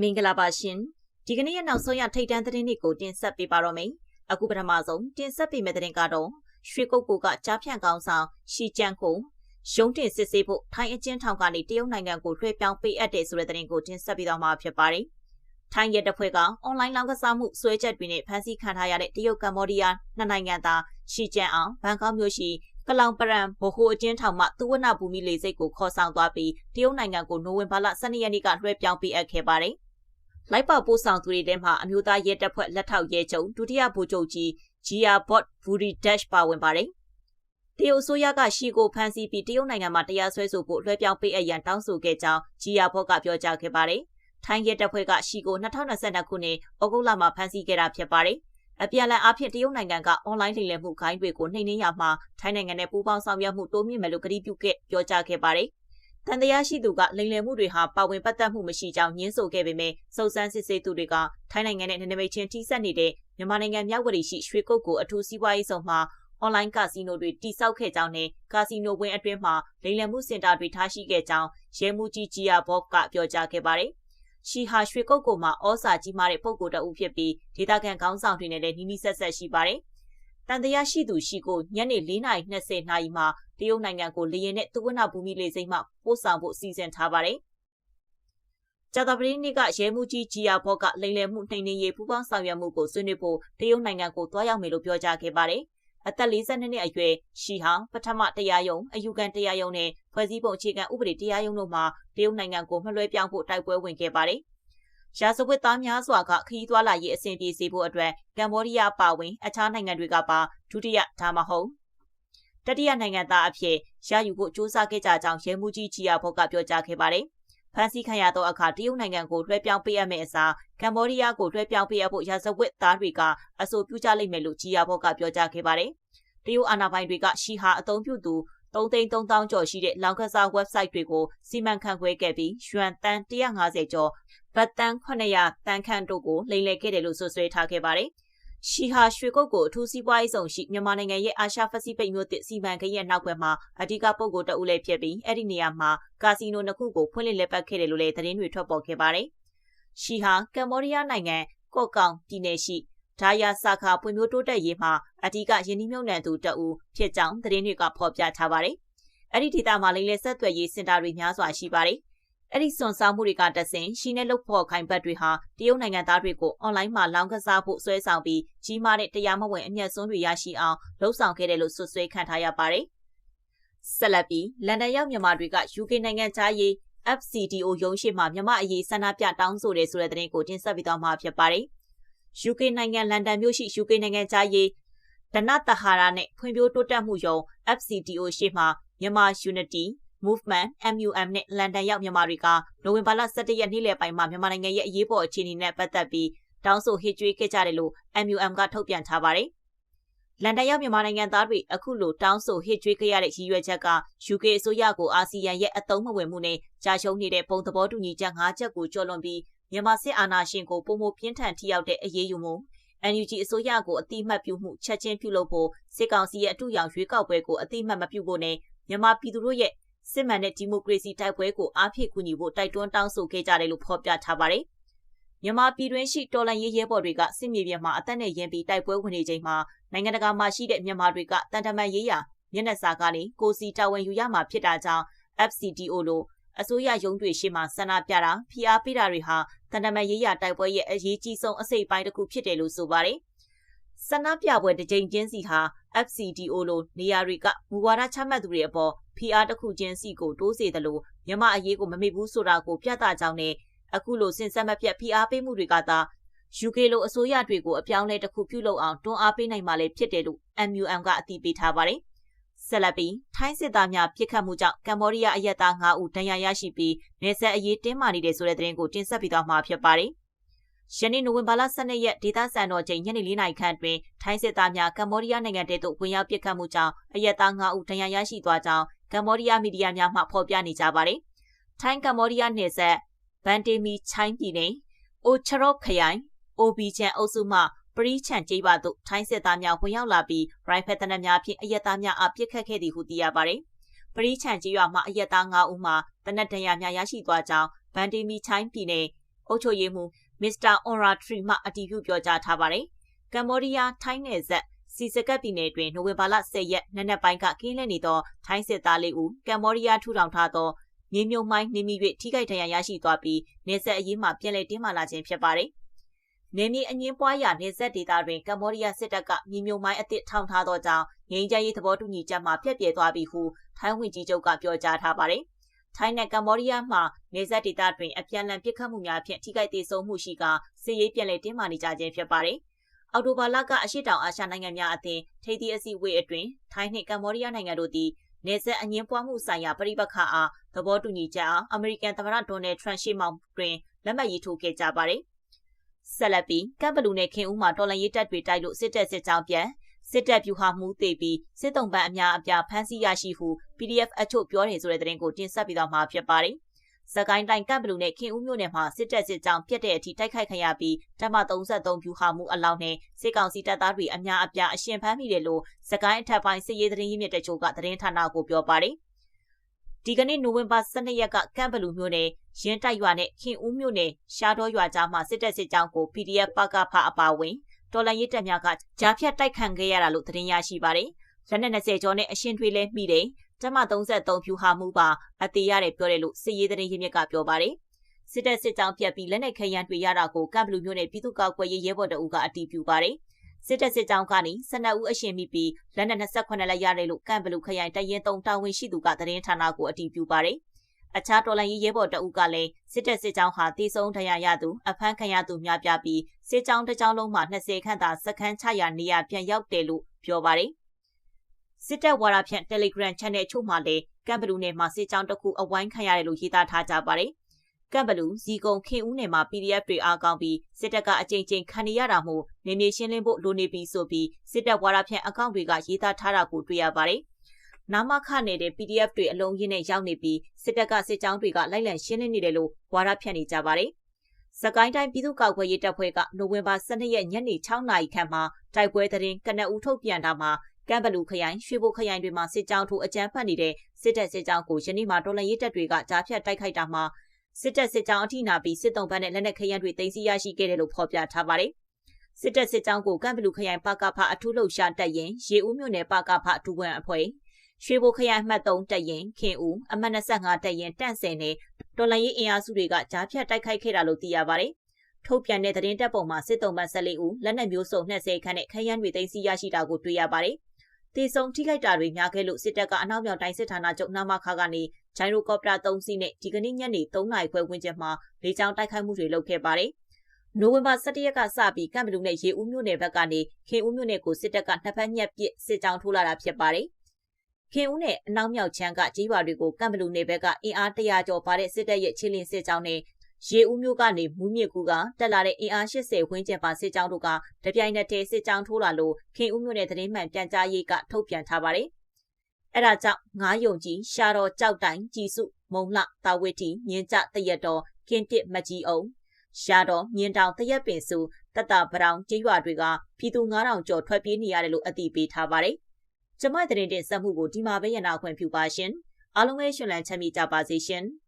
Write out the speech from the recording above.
မင်္ဂလာပါရှင်ဒီကနေ့ရဲ့နောက်ဆုံးရထိတ်တန့်သတင်းတွေကိုတင်ဆက်ပေးပါတော့မယ်အခုပထမဆုံးတင်ဆက်ပေးမယ့်သတင်းကတော့ရွှေကုတ်ကိုကကြားဖြန့်ကောင်းဆောင်ရှီကျန်ကိုရုံးတင်စစ်ဆေးဖို့ထိုင်းအကျဉ်းထောင်ကနေတရုတ်နိုင်ငံကိုလွှဲပြောင်းပေးအပ်တဲ့ဆိုတဲ့သတင်းကိုတင်ဆက်ပေးတော့မှာဖြစ်ပါတယ်ထိုင်းရဲတပ်ဖွဲ့ကအွန်လိုင်းလောင်းကစားမှုဆွဲချက်တွေနဲ့ဖမ်းဆီးခံထားရတဲ့တရုတ်ကမ္ဘောဒီးယားနှစ်နိုင်ငံသားရှီကျန်အောင်ဘန်ကောက်မြို့ရှိကလောင်ပရန်ဘဟိုအကျဉ်းထောင်မှသူဝနဘူမီလေစိတ်ကိုခေါ်ဆောင်သွားပြီးတရုတ်နိုင်ငံကိုနိုဝင်ဘာလ12ရက်နေ့ကလွှဲပြောင်းပေးအပ်ခဲ့ပါတယ်။ လိုက်ပါပို့ဆောင်သူတွေထဲမှာအမျိုးသားရဲတပ်ဖွဲ့လက်ထောက်ရဲချုပ်ဒုတိယဗိုလ်ချုပ်ကြီးဂျီယာဘော့ဘူရီဒက်ရှ်ပါဝင်ပါတယ်။တရုတ်အစိုးရကရှီကိုဖမ်းဆီးပြီးတရုတ်နိုင်ငံမှာတရားစွဲဆိုဖို့လွှဲပြောင်းပေးအပ်ရန်တောင်းဆိုခဲ့ကြောင်းဂျီယာဘော့ကပြောကြားခဲ့ပါတယ်။ထိုင်းရဲတပ်ဖွဲ့ကရှီကို2022ခုနှစ်ဩဂုတ်လမှာဖမ်းဆီးခဲ့တာဖြစ်ပါတယ်။အပြန်အလှန်အားဖြင့်တရုတ်နိုင်ငံကအွန်လိုင်းလိမ်လည်မှုခိုင်းတွေကိုနှိမ်နင်းရမှာထိုင်းနိုင်ငံနဲ့ပူးပေါင်းဆောင်ရွက်မှုတိုးမြင့်မယ်လို့ကတိပြုခဲ့ပြောကြားခဲ့ပါတယ်။ တန်တရားရှိသူကလိမ်လည်မှုတွေဟာပါဝင်ပတ်သက်မှုမရှိကြောင်းညှင်းဆိုခဲ့ပေမဲ့စုံစမ်းစစ်ဆေးသူတွေကထိုင်းနိုင်ငံနဲ့နယ်နိမိတ်ချင်းထိစပ်နေတဲ့မြန်မာနိုင်ငံမြောက်ဝတီရှိရွှေကုတ်ကိုအထူးစီးပွားရေးဆောင်မှာအွန်လိုင်းကာစီနိုတွေတိစောက်ခဲ့ကြောင်းနဲ့ကာစီနိုဝင်းအတွင်းမှာလိမ်လည်မှုစင်တာတွေထားရှိခဲ့ကြောင်းရဲမှုကြီးဂျီယာဘော့ကပြောကြားခဲ့ပါတယ်။ရှီဟာရွှေကုတ်ကိုမှာဩစာကြီးမားတဲ့ပုံကိုယ်တအုပ်ဖြစ်ပြီးဒေသခံခေါင်းဆောင်တွေနဲ့လည်းနီးနီးဆက်ဆက်ရှိပါတယ်။ တန်တရားရှိသူရှိကိုညနေ4:20နာရီမှာတရုတ်နိုင်ငံကိုလေယာဉ်နဲ့သူဝနဘူမီလေစိမ့်မှပို့ဆောင်ဖို့စီစဉ်ထားပါတယ်။ကြာသပတေးနေ့ကရဲမှုကြီးဂျီယာဘော့ကလိန်လယ်မှုနှိမ်နင်းရေးပူးပေါင်းဆောင်ရွက်မှုကိုဆွေးနွေးဖို့တရုတ်နိုင်ငံကိုတွားရောက်မယ်လို့ပြောကြားခဲ့ပါတယ်။အသက်42နှစ်အရွယ်ရှီဟာပထမတရားရုံးအယူခံတရားရုံးနဲ့ဖွဲ့စည်းပုံအခြေခံဥပဒေတရားရုံးတို့မှာတရုတ်နိုင်ငံကိုမလွှဲပြောင်းဖို့တိုက်ပွဲဝင်ခဲ့ပါတယ်။ ရာဇဝတ်သားများစွာကခရီးသွားလာရေးအဆင်ပြေစေဖို့အတွက်ကမ်ဘောဒီးယားပါဝင်အခြားနိုင်ငံတွေကပါဒုတိယဒါမှမဟုတ်တတိယနိုင်ငံသားအဖြစ်ရယူဖို့စ조사ခဲ့ကြကြောင်းရဲမှုကြီးချီယာဘော့ကပြောကြားခဲ့ပါတယ်ဖမ်းဆီးခံရသောအခါတရုတ်နိုင်ငံကိုလွှဲပြောင်းပေးရမယ့်အစားကမ္ဘောဒီးယားကိုလွှဲပြောင်းပေးရဖို့ရာဇဝတ်သားတွေကအဆိုပြုကြလိမ့်မယ်လို့ဂျီယာဘော့ကပြောကြားခဲ့ပါတယ်။တရုတ်အာဏာပိုင်တွေကရှီဟာအသုံးပြုသူ3,300ကျော်ရှိတဲ့လောင်ကစား website တွေကိုစီမံခန့်ခွဲခဲ့ပြီးယွမ်တန်150ကျော် ဘတ်တန်900တန်ခန့်တို့ကိုလိမ်လည်ခဲ့တယ်လို့ဆိုဆွဲထားခဲ့ပါတယ်။ရှီဟာရွှေကုတ်ကိုအထူးစီးပွားရေးဆောင်ရှိမြန်မာနိုင်ငံရဲ့အာရှပစိဖိတ်မြို့သစ်စီမံကိန်းရဲ့နောက်ွယ်မှာအဓိကပုံကိုတအုပ်လည်းဖြစ်ပြီးအဲ့ဒီနေရာမှာကာစီနိုနှစ်ခုကိုဖွင့်လှစ်လက်ပတ်ခဲ့တယ်လို့လည်းသတင်းတွေထွက်ပေါ်ခဲ့ပါတယ်။ရှီဟာကမ္ဘောဒီးယားနိုင်ငံကော့ကောင်ပြည်နယ်ရှိဒါယာစာခါပွင့်မျိုးတိုးတက်ရေးမှာအဓိကယင်းနှမြုံနှံသူတအူဖြစ်ကြောင်းသတင်းတွေကဖော်ပြထားပါတယ်။အဲ့ဒီဒေသမှာလိမ့်လဲဆက်သွယ်ရေးစင်တာတွေများစွာရှိပါတယ်။ အဲ့ဒီစွန်စားမှုတွေကတဆင်ရှီနဲ့လုတ်ဖို့ခိုင်ဘတ်တွေဟာတရုတ်နိုင်ငံသားတွေကိုအွန်လိုင်းမှာလောင်းကစားဖို့ဆွဲဆောင်ပြီးကြီးမားတဲ့တရားမဝင်အမျက်စွန်းတွေရရှိအောင်လှုံ့ဆော်ခဲ့တယ်လို့ဆွဆွဲခံထားရပါတယ်။ဆက်လက်ပြီးလန်ဒန်ရောက်မြန်မာတွေက UK နိုင်ငံသားရေး FCDO ရုံးရှိမှမြမအရေးဆန္ဒပြတောင်းဆိုတယ်ဆိုတဲ့သတင်းကိုတင်ဆက်ပေးသွားမှာဖြစ်ပါတယ်။ UK နိုင်ငံလန်ဒန်မြို့ရှိ UK နိုင်ငံသားရေးဒနတဟာရနဲ့ဖွံ့ဖြိုးတိုးတက်မှုယုံ FCDO ရှိမှမြန်မာ Unity Movement MUM နဲ့လန်ဒန်ရောက်မြန်မာတွေကနိုဝင်ဘာလ17ရက်နေ့လယ်ပိုင်းမှာမြန်မာနိုင်ငံရဲ့အရေးပေါ်အခြေအနေနဲ့ပတ်သက်ပြီးတောင်းဆိုဟစ်ကြွေးခဲ့ကြတယ်လို့ MUM ကထုတ်ပြန်ထားပါတယ်။လန်ဒန်ရောက်မြန်မာနိုင်ငံသားတွေအခုလိုတောင်းဆိုဟစ်ကြွေးခဲ့ရတဲ့ရည်ရွယ်ချက်က UK အစိုးရကိုအာဆီယံရဲ့အသုံးမဝင်မှုနဲ့ကြာရှုံးနေတဲ့ပုံသဘောတူညီချက်၅ချက်ကိုကျော်လွန်ပြီးမြန်မာစစ်အာဏာရှင်ကိုပုံမပြင်းထန်ထိရောက်တဲ့အရေးယူမှု NUG အစိုးရကိုအတိမတ်ပြုမှုချက်ချင်းပြုလုပ်ဖို့စစ်ကောင်စီရဲ့အထူးရောင်ရွေးကောက်ပွဲကိုအတိမတ်မပြုဖို့နဲ့မြန်မာပြည်သူတို့ရဲ့ စစ်မှန်တဲ့ဒီမိုကရေစီတိုက်ပွဲကိုအားဖြည့်ကူညီဖို့တိုက်တွန်းတောင်းဆိုခဲ့ကြတယ်လို့ဖော်ပြထားပါတယ်။မြန်မာပြည်တွင်းရှိတော်လှန်ရေးရဲဘော်တွေကစစ်မြေပြင်မှာအသက်နဲ့ရင်ပြီးတိုက်ပွဲဝင်နေချိန်မှာနိုင်ငံတကာမှာရှိတဲ့မြန်မာတွေကတန်တမန်ရေးရာမျက်နှာစာကနေကိုစီတာဝန်ယူရမှာဖြစ်တာကြောင့် FCDO လို့အစိုးရရုံးတွေရှိမှဆန္ဒပြတာဖိအားပေးတာတွေဟာတန်တမန်ရေးရာတိုက်ပွဲရဲ့အရေးကြီးဆုံးအစိတ်ပိုင်းတစ်ခုဖြစ်တယ်လို့ဆိုပါတယ်။ ဆန္ဒပြပွဲတစ်ကြိမ်ချင်းစီဟာ FCDO လို့နေရာတွေကမူဝါဒချမှတ်သူတွေအပေါ်ဖိအားတစ်ခုချင်းစီကိုတိုးစေတယ်လို့မြမအရေးကိုမမေ့ဘူးဆိုတာကိုပြသကြောင်းနဲ့အခုလိုစင်ဆက်မပြတ်ဖိအားပေးမှုတွေကသာ UK လိုအစိုးရတွေကိုအပြောင်းလဲတစ်ခုပြုလုပ်အောင်တွန်းအားပေးနိုင်မှလည်းဖြစ်တယ်လို့ MUM ကအတည်ပြုထားပါတယ်။ဆက်လက်ပြီးထိုင်းစစ်သားများပြစ်ခတ်မှုကြောင့်ကမ္ဘောဒီးယားအရက်သား9ဦးဒဏ်ရာရရှိပြီးနေဆက်အရေးတင်းမာနေတဲ့ဆိုတဲ့သတင်းကိုတင်ဆက်ပေးသွားမှာဖြစ်ပါတယ်။ ယနေ့နိုဝင်ဘာလ12ရက်ဒေသစံတော်ချိန်ညနေ4နာရီခန့်တွင်ထိုင်းစစ်သားများကမ္ဘောဒီးယားနိုင်ငံတဲသို့ဝင်ရောက်ပစ်ခတ်မှုကြောင့်အရက်သား9ဦးဒဏ်ရာရရှိသွားကြောင်းကမ္ဘောဒီးယားမီဒီယာများမှဖော်ပြနေကြပါတယ်။ထိုင်းကမ္ဘောဒီးယားနယ်စပ်ဘန်တေမီချိုင်းပြည်နယ်အိုချရော့ခရိုင်အိုဘီချန်အုပ်စုမှပရိချန်ကျေးပါသို့ထိုင်းစစ်သားများဝင်ရောက်လာပြီးရိုင်ဖက်တနက်များဖြင့်အရက်သားများအပြစ်ခတ်ခဲ့သည်ဟုသိရပါတယ်။ပရိချန်ကျေးရွာမှအရက်သား9ဦးမှတနက်ဒဏ်ရာများရရှိသွားကြောင်းဘန်တေမီချိုင်းပြည်နယ်အုပ်ချုပ်ရေးမှူး မစ္စတာအွန်ရာထရီမှအတည်ပြုပြောကြားထားပါတယ်။ကမ္ဘောဒီးယားထိုင်းနယ်စပ်စီစကတ်ပြည်နယ်တွင်နိုဝင်ဘာလ10ရက်နနက်ပိုင်းကကင်းလဲနေသောထိုင်းစစ်သားလေးဦးကမ္ဘောဒီးယားထူထောင်ထားသောမြေမြုံမိုင်းနေမိ၍ထိခိုက်ဒဏ်ရာရရှိသွားပြီးနေဆက်အရေးမှပြန်လည်တင်းမာလာခြင်းဖြစ်ပါတယ်။နေမြေအငင်းပွားရာနေဆက်ဒေသတွင်ကမ္ဘောဒီးယားစစ်တပ်ကမြေမြုံမိုင်းအသစ်ထောင်ထားသောကြောင့်ငြိမ်းချမ်းရေးသဘောတူညီချက်မှပြက်ပြဲသွားပြီဟုထိုင်းဝန်ကြီးချုပ်ကပြောကြားထားပါတယ်။ ထိုင်းနဲ့ကမ္ဘောဒီးယားမှနေဆက်ဒေသတွင်အပြန်အလှန်ပစ်ခတ်မှုများဖြင့်ထိခိုက်သေးဆုံးမှုရှိကစစ်ရေးပြန်လည်တင်းမာနေကြခြင်းဖြစ်ပါတယ်။အော်တိုဘာလကအရှိတောင်အာရှနိုင်ငံများအသင်းထိပ်သီးအစည်းအဝေးအတွင်းထိုင်းနှင့်ကမ္ဘောဒီးယားနိုင်ငံတို့သည်နေဆက်အငင်းပွားမှုဆိုင်ရာပြိပခါအားသဘောတူညီချက်အားအမေရိကန်သမ္မတဒေါ်နယ်ထရန့်ရှေ့မှောက်တွင်လက်မှတ်ရေးထိုးခဲ့ကြပါတယ်။ဆက်လက်ပြီးကပ်ဘလူနဲ့ခင်ဦးမှာတော်လန်ရေးတပ်တွေတိုက်လို့စစ်တပ်စစ်ကြောင်းပြန် စစ်တပ်ပြူဟာမှုသိပြီးစစ်တုံးပန်းအများအပြားဖမ်းဆီးရရှိဟု PDF အချို့ပြောတယ်ဆိုတဲ့သတင်းကိုတင်ဆက်ပြီးတော့မှာဖြစ်ပါတယ်။စကိုင်းတိုင်းကပ်ဘလူနဲ့ခင်ဦးမြို့နယ်မှာစစ်တပ်စစ်ကြောင်းပြက်တဲ့အထိတိုက်ခိုက်ခံရပြီးတမ33ဖြူဟာမှုအလောင်းနဲ့စစ်ကောင်စီတပ်သားတွေအများအပြားအရှင်ဖမ်းမိတယ်လို့စကိုင်းအထက်ပိုင်းစစ်ရေးသတင်းရင်းမြစ်တချို့ကသတင်းဌာနကိုပြောပါတယ်။ဒီကနေ့နိုဝင်ဘာ12ရက်ကကမ်ဘလူမြို့နယ်ရင်းတိုက်ရွာနဲ့ခင်ဦးမြို့နယ်ရှားတော်ရွာကြားမှာစစ်တပ်စစ်ကြောင်းကို PDF ပကဖအပါဝင် တော်လန်ရေးတပ်များကကြားဖြတ်တိုက်ခံခဲ့ရတာလို့သတင်းရရှိပါတယ်။လက်နက်20ကျော်နဲ့အရှင်ထွေးလဲမိတယ်။တမ33ဖြူဟာမှုပါအသေးရတယ်ပြောတယ်လို့စစ်ရေးသတင်းရင်းမြစ်ကပြောပါတယ်။စစ်တပ်စစ်ကြောင်းပြတ်ပြီးလက်နက်ခဲယမ်းတွေရတာကိုကမ်ဘလူမျိုးနဲ့ပြည်သူ့ကောက်ကွယ်ရေးရဲဘော်တအုပ်ကအတည်ပြုပါတယ်။စစ်တပ်စစ်ကြောင်းကနေ12ဦးအရှင်မိပြီးလက်နက်28လက်ရတယ်လို့ကမ်ဘလူခရိုင်တရင်3တာဝန်ရှိသူကသတင်းဌာနကိုအတည်ပြုပါတယ်။ အခြားတော်လှန်ရေးရဲဘော်တအုပ်ကလည်းစစ်တပ်စစ်ကြောင်းဟာတီဆုံးထရရသူအဖမ်းခံရသူများပြပြီးစစ်ကြောင်းတစ်ကြောင်းလုံးမှာ20ခန့်သာစခန်းချရာနေရာပြန်ရောက်တယ်လို့ပြောပါတယ်စစ်တပ်ဝါဒဖြန့် Telegram Channel ချို့မှာလည်းကမ်ဘလူနယ်မှာစစ်ကြောင်းတစ်ခုအဝိုင်းခံရတယ်လို့ရေးသားထားကြပါတယ်ကမ်ဘလူဇီကုံခင်ဦးနယ်မှာ PDF တွေအားကောင်းပြီးစစ်တပ်ကအကြိမ်ကြိမ်ခံရတာမို့နေမြေရှင်းလင်းဖို့လိုနေပြီဆိုပြီးစစ်တပ်ဝါဒဖြန့်အကောင့်တွေကရေးသားထားတာကိုတွေ့ရပါတယ်။ နာမခနေတဲ့ PDF တွေအလုံးရင်းနဲ့ရောက်နေပြီးစစ်တပ်ကစစ်ကြောင်းတွေကလိုက်လံရှင်းလင်းနေတယ်လို့ဝါဒဖြန့်နေကြပါတယ်။စကိုင်းတိုင်းပြည်သူ့ကောက်ွယ်ရေးတပ်ဖွဲ့ကနိုဝင်ဘာ12ရက်ညနေ6နာရီခန့်မှာတိုက်ပွဲသတင်းကနအူထုတ်ပြန်တာမှာကမ်ဘလူခရိုင်ရွှေဘိုခရိုင်တွေမှာစစ်ကြောင်းထိုးအကြမ်းဖက်နေတဲ့စစ်တပ်စစ်ကြောင်းကိုယနေ့မှတော်လှန်ရေးတပ်တွေကကြားဖြတ်တိုက်ခိုက်တာမှာစစ်တပ်စစ်ကြောင်းအထိနာပြီးစစ်တုံးပန်းနဲ့လက်နက်ခရိုင်တွေတင်စီရရှိခဲ့တယ်လို့ဖော်ပြထားပါတယ်။စစ်တပ်စစ်ကြောင်းကိုကမ်ဘလူခရိုင်ပကဖအထူးလှုပ်ရှားတပ်ရင်ရေဦးမြို့နယ်ပကဖအထူးဝန်အဖွဲ့ ရွှေဘိုခရိုင်မှတ်3တပ်ရင်ခင်ဦးအမှတ်25တပ်ရင်တန့်စင်နဲ့တော်လန်ရေးအင်အားစုတွေကကြားဖြတ်တိုက်ခိုက်ခဲ့တာလို့သိရပါတယ်။ထုတ်ပြန်တဲ့သတင်းတပ်ပုံမှာစစ်တုံးပန်း14ဦးလက်နက်မျိုးစုံ20ခန်းနဲ့ခရမ်းတွေသိမ်းဆည်းရရှိတာကိုတွေ့ရပါတယ်။တေဆုံထိခိုက်တာတွေများခဲ့လို့စစ်တပ်ကအနောက်မြောက်တိုင်းစစ်ဌာနချုပ်နာမခါကနေဂျိုင်ရိုကော်ပတာ3စီးနဲ့ဒီကနေ့ညနေ3နာရီခွဲဝန်းကျင်မှာလေကြောင်းတိုက်ခိုက်မှုတွေလုပ်ခဲ့ပါတယ်။နိုဝင်ဘာ17ရက်ကစပြီးကမ်ဘလူနဲ့ရေဦးမြို့နယ်ဘက်ကနေခင်ဦးမြို့နယ်ကိုစစ်တပ်ကနှစ်ဖက်ညက်ပစ်စစ်ကြောင်းထိုးလာတာဖြစ်ပါတယ် ခင်ဦးနဲ့အနောက်မြောက်ချမ်းကကြေးရွာတွေကိုကမ်ဘလူနယ်ဘက်ကအင်အားတရာကျော်ပါတဲ့စစ်တပ်ရဲ့ချင်းလင်းစစ်ကြောင်းနဲ့ရေဦးမျိုးကနေမူးမြစ်ကူကတက်လာတဲ့အင်အား80ဝန်းကျင်ပါစစ်ကြောင်းတို့ကတပြိုင်နက်တည်းစစ်ကြောင်းထိုးလာလို့ခင်ဦးမျိုးနဲ့သတင်းမှန်ပြန်ကြားရေးကထုတ်ပြန်ထားပါတယ်။အဲဒါကြောင့်ငားယုံကြီးရှာတော်ကြောက်တိုင်ကြည်စုမုံလှတာဝတီမြင်းကြတရက်တော်ကင်းတစ်မကြီးအောင်ရှာတော်မြင်းတောင်တရက်ပင်စုတတပရောင်ကြေးရွာတွေကပြည်သူ9000ကျော်ထွက်ပြေးနေရတယ်လို့အသိပေးထားပါတယ် ကျမတဲ့တင်ဆက်မှုကိုဒီမှာပဲရနာခွင့်ပြုပါရှင်အားလုံးပဲရှင်လန်းချမ်းမြေ့ကြပါစေရှင်။